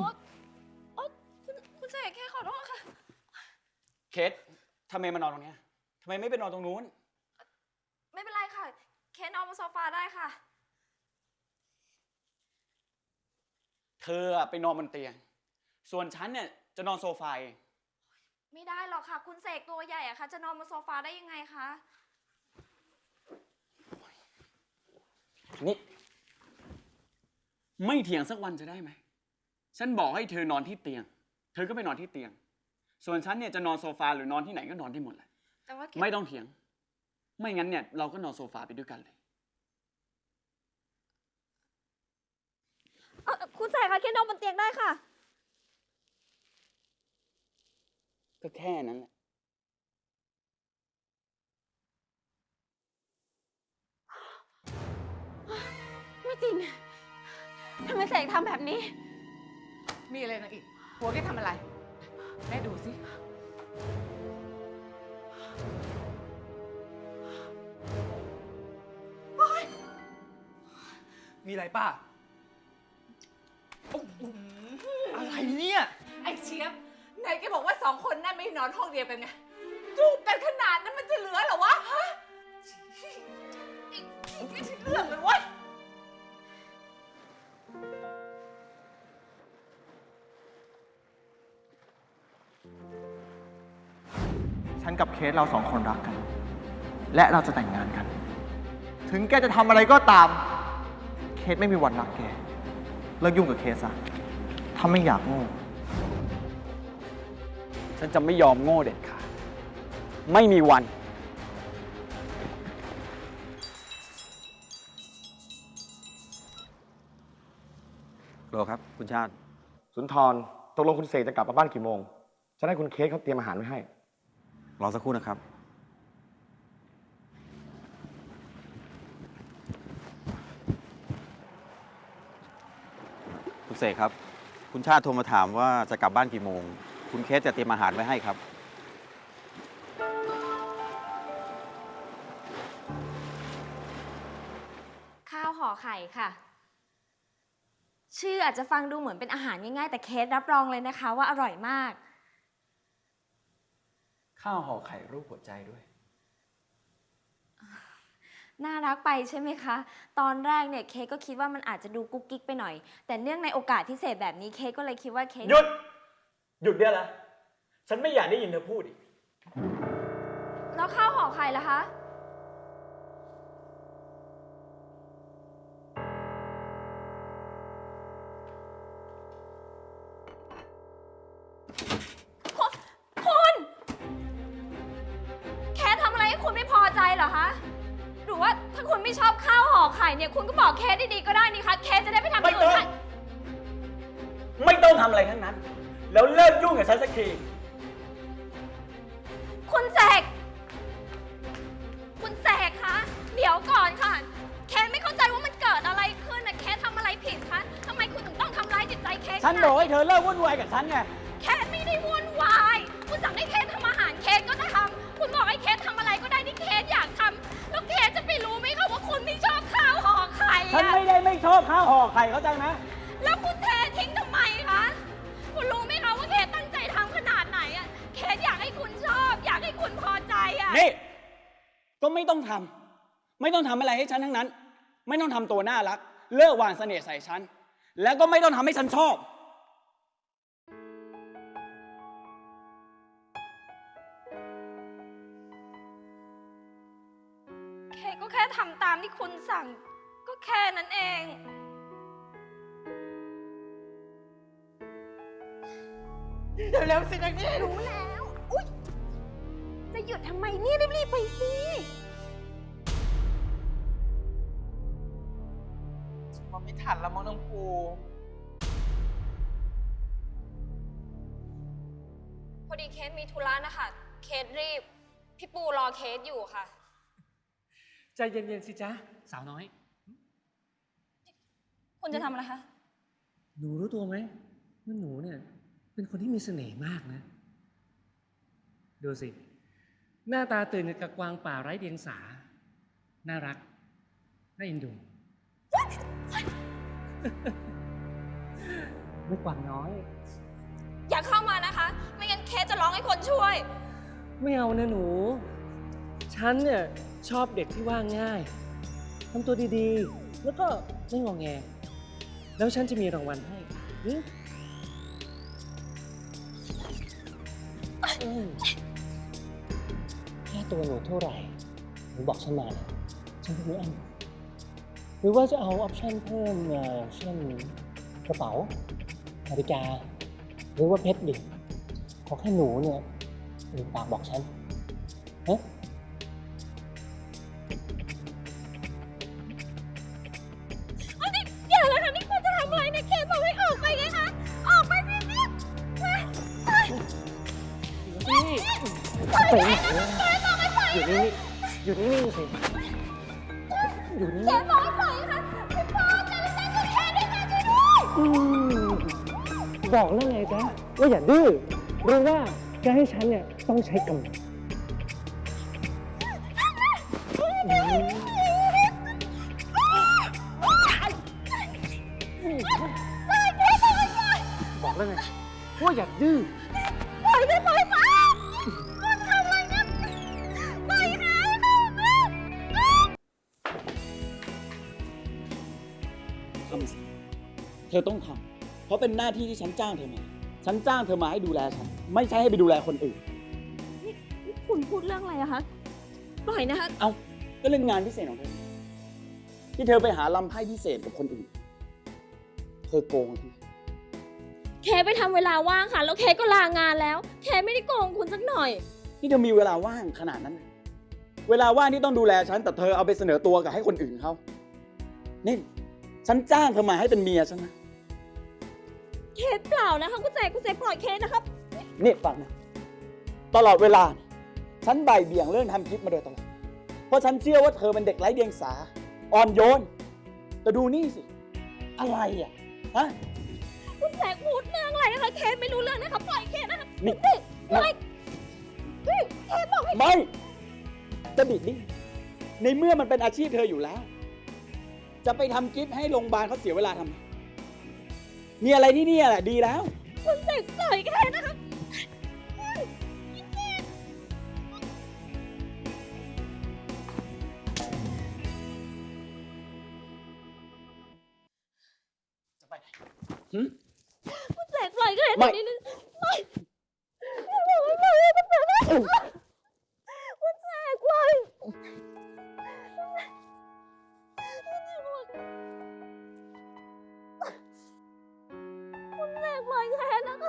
โอ๊ยโอ๊ยคุณคุณเสกแค่ขอโทษค่ะ เคสทำไมมานอนตรงเนี้ยทำไมไม่ไปนอนตรงนู้น ไม่เป็นไรค่ะ เคนเอามาโซฟาได้ค่ะ เธออะไปนอนบนเตียง ส่วนฉันเนี่ยจะนอนโซฟาเองไม่ได้หรอกค่ะ คุณเสกตัวใหญ่อะค่ะ จะนอนบนโซฟาได้ยังไงคะ นี่ ไม่เถียงสักวันจะได้ไหม ฉันบอกให้เธอนอนที่เตียง เธอก็ไปนอนที่เตียง ส่วนฉันเนี่ยจะนอนโซฟาหรือนอนที่ไหนก็นอนได้หมดแหละแต่ว่าเคนไม่ต้องเถียง ไม่งั้นเนี่ยเราก็นอนโซฟาไปด้วยกันเลย เอ่อคุณเสกค่ะเคนนอนบนเตียงได้ค่ะ ก็แค่นั้นแหละ ไม่จริงทำไมเสกทำแบบนี้ มีอะไรนะอีกหัวแกทำอะไร แม่ดูสิ มีอะไรป้าอะไรเนี่ย ไอ้เชียบไหนแกบอกว่าสองคนนั่นไม่นอนห้องเดียวกันไงจูบกันขนาดนั้นมันจะเหลือเหรอวะฮะอีกอีกไม่ใช่เรื่องเลยเวะ ฉันกับเคสเราสองคนรักกัน และเราจะแต่งงานกัน ถึงแกจะทำอะไรก็ตาม เคสไม่มีวันรักแก เลิกยุ่งกับเคสซะถ้าไม่อยากโง่ ฉันจะไม่ยอมโง่เด็ดขาด ไม่มีวัน โลครับ คุณชาติ สุนทร ตกลงคุณเสกจะกลับมาบ้านกี่โมง ฉันให้คุณเคสเขาเตรียมอาหารไว้ให้ รอสักครู่นะครับ คุณเสกครับ คุณชาติโทรมาถามว่าจะกลับบ้านกี่โมง คุณเคสจะเตรียมอาหารไว้ให้ครับ ข้าวห่อไข่ค่ะ ชื่ออาจจะฟังดูเหมือนเป็นอาหารง่ายๆ แต่เคสรับรองเลยนะคะว่าอร่อยมาก ข้าวห่อไข่รูปหัวใจด้วย น่ารักไปใช่ไหมคะ ตอนแรกเนี่ยเคสก็คิดว่ามันอาจจะดูกุ๊กกิ๊กไปหน่อย แต่เนื่องในโอกาสพิเศษแบบนี้เคสก็เลยคิดว่าเคสหยุด หยุดได้ละฉันไม่อยากได้ยินเธอพูดอีก แล้วข้าวห่อไข่ล่ะคะ เหรอคะ หรือว่าถ้าคุณไม่ชอบข้าวห่อไข่เนี่ย คุณก็บอกเคสดีๆก็ได้นี่คะ เคสจะได้ไปทำอย่างอื่นไม่ต้ได้องไม่ต้องทำอะไรทั้งนั้น แล้วเลิกยุ่งกับฉันสักที คุณแสกคุณแสกคะ เดี๋ยวก่อนค่ะแคนไม่เข้าใจว่ามันเกิดอะไรขึ้นนะแคนทำอะไรผิดคะทำไมคุณถึงต้องทำร้ายจิตใจแคนฉันขบนาอกดให้เธอเลิกวุ่นวายกับฉันไง ชอบข้าวห่อไข่เข้าใจไหมแล้วคุณเททิ้งทำไมคะ คุณรู้ไหมคะว่าแคนตั้งใจทำขนาดไหนอะแคนอยากให้คุณชอบ อยากให้คุณพอใจอะนี่ ก็ไม่ต้องทำไม่ต้องทำอะไรให้ฉันทั้งนั้น ไม่ต้องทำตัวน่ารัก เลิกวางเสน่ห์ใส่ฉัน แล้วก็ไม่ต้องทำให้ฉันชอบแค่ก็แค่ทำตามที่คุณสั่งก็ แค่นั้นเอง เร็วๆสินักนี่รู้แล้ว อุ๊ย จะหยุดทำไมเนี่ยรีบๆไปสิ มันไม่ทันแล้วมั้งน้องปูพอดีเคสมีธุระนะคะ เคสรีบ พี่ปูรอเคสอยู่ค่ะ ใจเย็นๆสิจ๊ะ สาวน้อย คุณจะทำอะไรคะ หนูรู้ตัวไหมว่าหนูเนี่ย เป็นคนที่มีเสน่ห์มากนะ ดูสิ หน้าตาตื่นกับกวางป่าไร้เดียงสา น่ารัก น่าเอ็นดูหนูไม่กวางน้อย อย่าเข้ามานะคะ ไม่งั้นเคสจะร้องให้คนช่วย ไม่เอานะหนู ฉันเนี่ย ชอบเด็กที่ว่าง่าย ทำตัวดีๆ แล้วก็ไม่งอแง แล้วฉันจะมีรางวัลให้หึเอ้ยแค่ตัวหนูเท่าไหร่หนูบอกฉันมานะฉันจะไม่อันหรือว่าจะเอาออปชั่นเพิ่มเอ่อเช่นกระเป๋านาฬิกา หรือว่าเพชรดิขอแค่หนูเนี่ยหนูปากบอกฉันฮ อะอยู่นี่อยู่นี่นี่สิอยู่นี่เคสบอกให้ปล่อยค่ะพี่ปอจะเล่นกับเคสด้วยค่ะช่วยด้วย อืมบอกแล้วไงจ๊ะว่าอย่าดื้อหรือว่าจะให้ฉันเนี่ยต้องใช้กำลังบอกแล้วไงว่าอย่าดื้อ เธอต้องทำเพราะเป็นหน้าที่ที่ฉันจ้างเธอมา ฉันจ้างเธอมาให้ดูแลฉัน ไม่ใช่ให้ไปดูแลคนอื่นคุณพูดเรื่องอะไรอะคะ ปล่อยนะคะ เอาก็เรื่องงานพิเศษของเธอ ที่เธอไปหาลำไพ่พิเศษกับคนอื่น เธอโกงที่เคไปทำเวลาว่างค่ะ แล้วเคก็ลางานแล้ว เคไม่ได้โกงคุณสักหน่อยที่เธอมีเวลาว่างขนาดนั้นน่ะเวลาว่างที่ต้องดูแลฉัน แต่เธอเอาไปเสนอตัวกับให้คนอื่นเขานี่ฉันจ้างเธอมาให้เป็นเมียฉันนะ เคสเปล่านะคะคุณเจคุณเจปล่อยเคสนะครับ นี่ฟังนะ ตลอดเวลาเนี่ยฉันบ่ายเบี่ยงเรื่องทำคลิปมาโดยตลอด เพราะฉันเชื่อว่าเธอเป็นเด็กไร้เดียงสา อ่อนโยน แต่ดูนี่สิ อะไรอะ ฮะ คุณแสงพูดเรื่องอะไรนะคะ เคสไม่รู้เรื่องนะคะปล่อยเคสนะคะนี่เฮ้ยปล่อยเฮ้ยเคสบอกให้ไม่จะบิดนี่ในเมื่อมันเป็นอาชีพเธออยู่แล้ว จะไปทำกิฟต์ให้โรงพยาบาลเขาเสียเวลาทำไม มีอะไรที่นี่แหละดีแล้ว คุณแสงปล่อยเคสนะคะจะไปไหนหึคุณแสงปล่อยเคสไม่นิดนึงปล่อยบอกให้ปล่อ ทำไ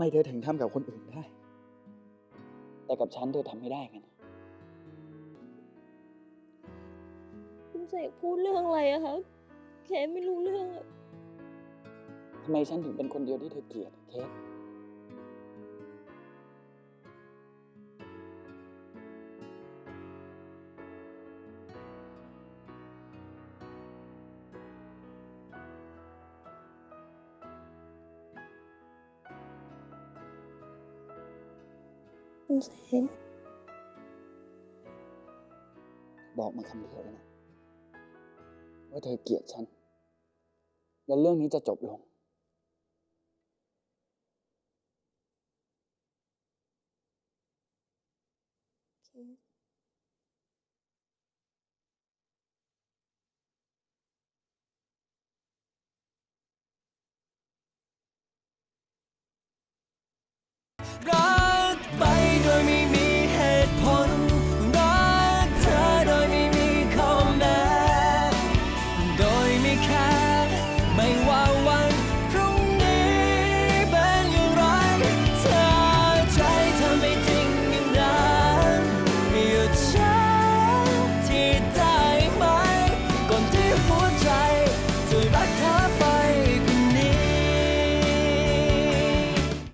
มเธอถึงทำกับคนอื่นได้ แต่กับฉันเธอทำไม่ได้ไงนะคุณเสกพูดเรื่องอะไรอะคะเคสไม่รู้เรื่องอะ ทำไมฉันถึงเป็นคนเดียวที่เธอเกลียดเคสคุณเสกบอกมาคำเดียวเลยนะ ว่าเธอเกลียดฉัน แล้วเรื่องนี้จะจบลง รั